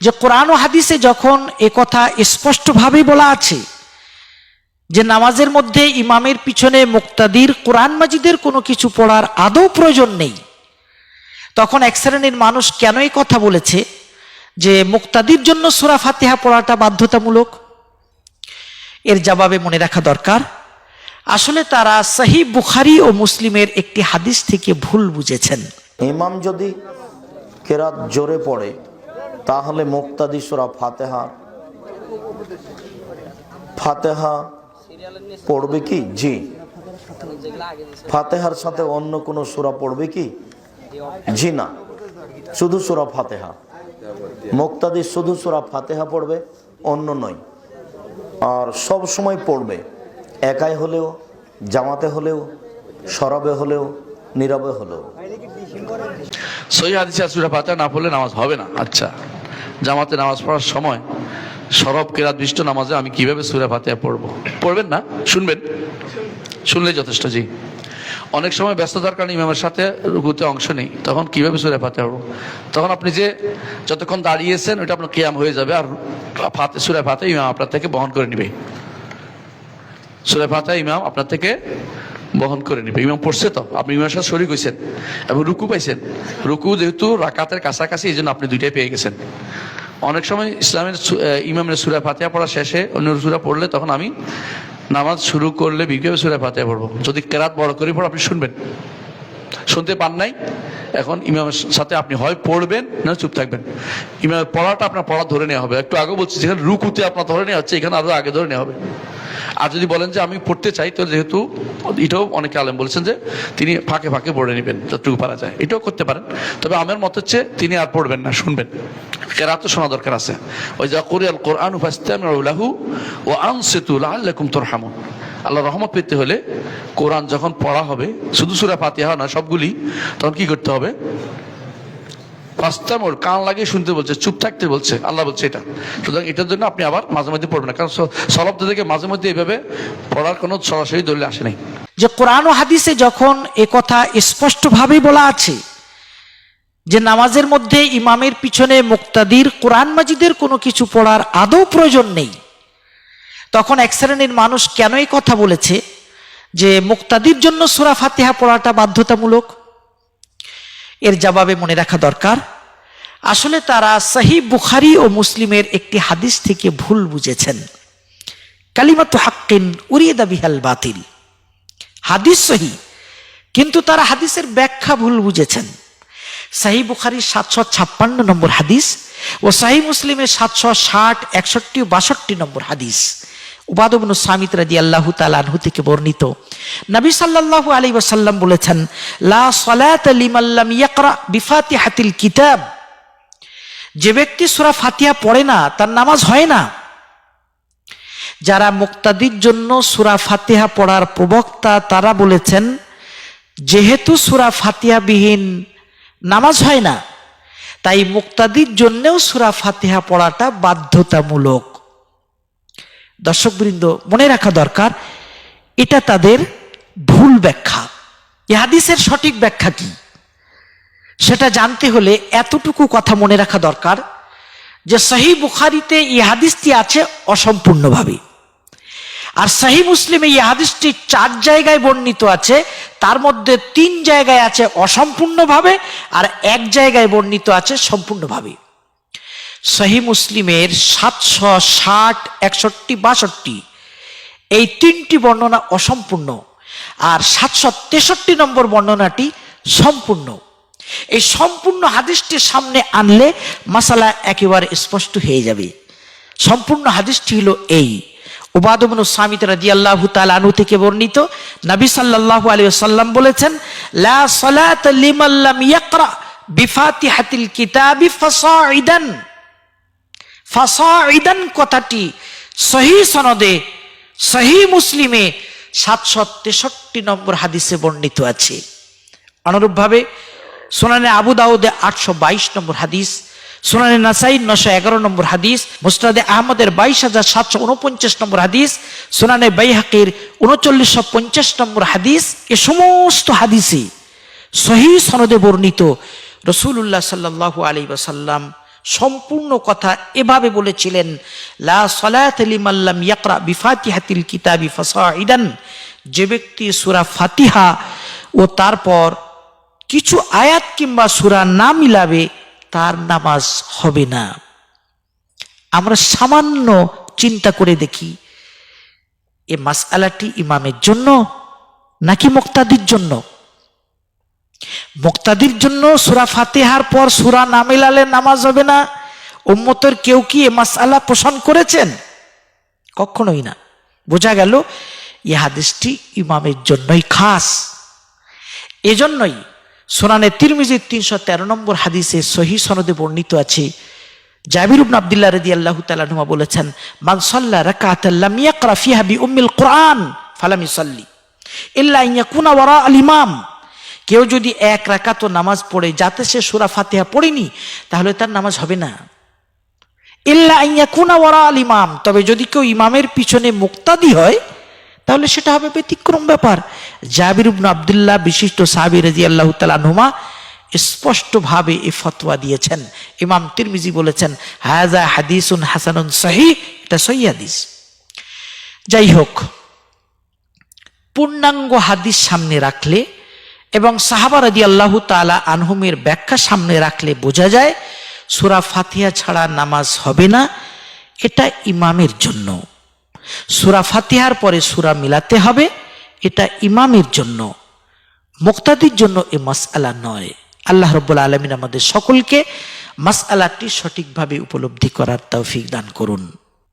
যে কোরআন ও হাদিসে যখন কথা স্পষ্টভাবেই বলা আছে, যে নামাজের মধ্যে ইমামের পিছনে মুক্তাদির কোরআন মাজিদের কোনো কিছু পড়ার আদৌ প্রয়োজন নেই, তখন এক শ্রেণির মানুষ কেন এই কথা বলেছে যে মুক্তাদির জন্য সুরা ফাতিহা পড়াটা বাধ্যতামূলক? এর জবাবে মনে রাখা দরকার, আসলে তারা সহি বুখারি ও মুসলিমের একটি হাদিস থেকে ভুল বুঝেছেন। ইমাম যদি কেরাত জোরে পড়ে তাহলে মুক্তাদি সুরা ফাতেহা। ফাতেহা পড়বে কি? জি। ফাতেহার সাথে অন্য কোনো সুরা পড়বে কি? জি না। শুধু সুরা ফাতেহা। মুক্তাদি শুধু সুরা ফাতেহা পড়বে, অন্য নয়। আর সব সময় পড়বে। একাই হলেও, জামাতে হলেও সরবে হলেও, নীরবে হলেও। সহি হাদিসে সুরা ফাতিহা না পড়লে নামাজ হবে না। আচ্ছা। জামাতে নামাজ পড়ার সময় সরব কেরাত দৃষ্ট নামাজে আমি কীভাবে সুরা ফাতিহা পড়ব? পড়বেন না? শুনবেন? শুনলে যথেষ্ট, জি। অনেক সময় ব্যস্ততার কারণে ইমামের সাথে রুকুতে অংশ নেই। তখন কীভাবে সুরে ফাতে পড়ব? তখন আপনি যে যতক্ষণ দাঁড়িয়েছেন, ওইটা আপনার কিয়াম হয়ে যাবে আর ফাতে, সুরে ফাতে ইমাম আপনার থেকে বহন করে নিবে। সুরে ফাতে ইমাম আপনার থেকে বহন করে নিবে। ইমাম পড়ছে তো? আপনি ইমামের সাথে শরিক হয়েছেন এবং রুকু পাইছেন। রুকু যেহেতু রাকাতের কাছাকাছি, এই জন্য আপনি দুইটাই পেয়ে গেছেন। অনেক সময় ইসলামের ইমামের সুরা ফাতিহা পড়া শেষে অন্য সুরা পড়লে তখন আমি নামাজ শুরু করলে বিকেলে সুরা ফাতিহা পড়ব। যদি কেরাত বড় করে পড়ো, আপনি শুনবেন। শুনতে পান নাই? এখন ইমামের সাথে আপনি হয় পড়বেন না চুপ থাকবেন। ইমামের পড়াটা আপনার পড়া ধরে নেওয়া হবে। একটু আগে বলছি, যেখানে রুকুতে আপনার ধরে নেওয়া হচ্ছে, এখানে আরও আগে ধরে নেওয়া হবে। আর যদি বলেন যে আমি পড়তে চাই, তো যেহেতু এটাও অনেকে আলেম বলেছেন যে তিনি ফাঁকে ফাঁকে পড়ে নেবেন, যতটুকু পারা যায়। এটাও করতে পারেন। তবে আমার মত হচ্ছে তিনি আর পড়বেন না, শুনবেন। কেরাত শোনা দরকার আছে। ওই যা কোরিয়াল কোরআন লাহু ও আনসেতু লাল্লাকুম তোরহামুন। আল্লাহ রহমত পেতে হলে কোরআন যখন পড়া হবে, শুধু সুরা ফাতিহা না, সবগুলি, তখন কি করতে হবে? কান লাগিয়ে শুনতে বলছে, চুপ থাকতে বলছে, আল্লাহ বলছে এটা। সুতরাং এটার জন্য আপনি আবার মাঝে মধ্যে পড়বেন কারণ সলব্দ থেকে মাঝে মধ্যে এইভাবে পড়ার কোনো সরাসরি দলিল যে কোরআন ও হাদিসে যখন এ কথা বলা আছে, যে নামাজের মধ্যে ইমামের পিছনে মুক্তাদির কোরআন মাজিদের কোনো কিছু পড়ার আদৌ প্রয়োজন নেই, তখন এক শ্রেণির মানুষ কেন এই কথা বলেছে? যে মুক্তাদির জন্য সুরা ফাতিহা পড়াটা বাধ্যতামূলক? এর জবাবে মনে রাখা দরকার। আসলে তারা সহি বুখারি ও মুসলিমের একটি হাদিস থেকে ভুল বুঝেছেন। কালিমাতু হাক্কিন উরিদা বিহাল বাতিল। হাদিস সহি, কিন্তু তারা হাদিসের ব্যাখ্যা ভুল বুঝেছেন। সাহি বুখারির সাতশো ছাপ্পান্ন নম্বর হাদিস ও সাহি মুসলিমের সাতশো ষাট, একষট্টি বাষট্টি নম্বর হাদিস। উবাদবনু সামিত রাজি আল্লাহ তালু থেকে বর্ণিত। নবী সাল্লাল্লাহু আলী ওয়াসাল্লাম বলেছেন, লা সলাত লিমাল্লাম ইয়াকরা বিফাতি হাতিল কিতাব। যে ব্যক্তি সুরা ফাতিহা পড়ে না, তার নামাজ হয় না। যারা মুক্তাদির জন্য সুরা ফাতিহা পড়ার প্রবক্তা, তারা বলেছেন, যেহেতু সুরা ফাতিহা বিহীন নামাজ হয় না, তাই মুক্তাদির জন্যেও সুরা ফাতিহা পড়াটা বাধ্যতামূলক। দর্শকবৃন্দ, মনে রাখা দরকার, এটা তাদের ভুল ব্যাখ্যা। এ হাদিসের সঠিক ব্যাখ্যা কি? সেটা জানতে হলে এতটুকু কথা মনে রাখা দরকার যে সহি বুখারিতে এই হাদিসটি আছে অসম্পূর্ণভাবে। আর সাহি মুসলিমে এই হাদিসটি চার জায়গায় বর্ণিত আছে, তার মধ্যে তিন জায়গায় আছে অসম্পূর্ণভাবে আর এক জায়গায় বর্ণিত আছে সম্পূর্ণভাবে। সহি মুসলিমের সাতশো ষাট, একষট্টি, বাষট্টি। এই তিনটি বর্ণনা অসম্পূর্ণ আর সাতশো তেষট্টি নম্বর বর্ণনাটি সম্পূর্ণ। এই সম্পূর্ণ হাদিসটি সামনে আনলে মাসালা একেবারে স্পষ্ট হয়ে যাবে। সম্পূর্ণ হাদিসটি হলো এই। উবাদবনু সামিত রাজি আল্লাহ তালু থেকে বর্ণিত নবী সাল্লাল্লাহু আলাইহি সাল্লাম বলেছেন, লা সালাত লিমাল্লাম ইয়াকরা বিফাতিহাতিল কিতাবি ফাসাইদান ফাসাইদান কথাটি সহি সনদে, সহি মুসলিমে সাতশো তেষট্টি নম্বর হাদিসে বর্ণিত আছে। অনুরূপভাবে সোনানে আবু দাউদে আটশো বাইশ নম্বর হাদিস, সোনানে নাসাই নশো এগারো নম্বর হাদিস মুস্তাদে আহমদের বাইশ হাজার সাতশো উনপঞ্চাশ নম্বর হাদিস, সোনানে বাইহাকির উনচল্লিশশো পঞ্চাশ নম্বর হাদিস, এ সমস্ত হাদিসে সহি সনদে বর্ণিত। রসুল্লাহ সাল্লাহ আলী ওসাল্লাম সম্পূর্ণ কথা এভাবে বলেছিলেন, লা ইয়াকরা কিতাবি যে ব্যক্তি সুরা ফাতিহা ও তারপর কিছু আয়াত কিংবা সুরা না মিলাবে, তার নামাজ হবে না। আমরা সামান্য চিন্তা করে দেখি, এ মাসআলাটি ইমামের জন্য নাকি মুক্তাদির জন্য? মুক্তাদির জন্য সুরা ফাতেহার পর সুরা না মেলালে নামাজ হবে না? উম্মতের কেউ কি এ মাসআলা পোষণ করেছেন? কখনোই না। বোঝা গেল এই হাদিসটি ইমামের জন্যই খাস। এজন্যই সোনানে তিরমিজির তিনশো তেরো নম্বর হাদিসে সহি সনদে বর্ণিত আছে। জাবির ইবনে আব্দুল্লাহ রাদিয়াল্লাহু তাআলা নুমা বলেছেন, মান সাল্লা ফিহা বিউম্মিল কোরআন ফালাম ইসাল্লি ইল্লা ইয়াকুনা ওয়ারা আল ইমাম। কেউ যদি এক রাকাত নামাজ পড়ে, যাতে সে সূরা ফাতিহা পড়েনি, তাহলে তার নামাজ হবে না। আল ইমাম। তবে যদি কেউ ইমামের পিছনে মুক্তাদি হয়, তাহলে সেটা হবে ব্যতিক্রম ব্যাপার। জাবির ইবনে আব্দুল্লাহ, বিশিষ্ট সাহাবী রাদিয়াল্লাহু তাআলা নুমা স্পষ্টভাবে এই ফতোয়া দিয়েছেন। ইমাম তিরমিজি বলেছেন হাজা হাদিসুন হাসানুন সহি এটা সহি হাদিস। যাই হোক, পূর্ণাঙ্গ হাদিস সামনে রাখলে এবং সাহাবা রাদি আল্লাহ তালা আনহুমের ব্যাখ্যা সামনে রাখলে বোঝা যায়, সুরা ফাতিহা ছাড়া নামাজ হবে না, এটা ইমামের জন্য। সুরা ফাতিহার পরে সুরা মিলাতে হবে, এটা ইমামের জন্য। মুক্তাদির জন্য এ মাসআলা নয়। আল্লাহ রব্বুল আলমিন আমাদের সকলকে মাসআলাটি সঠিকভাবে উপলব্ধি করার তৌফিক দান করুন।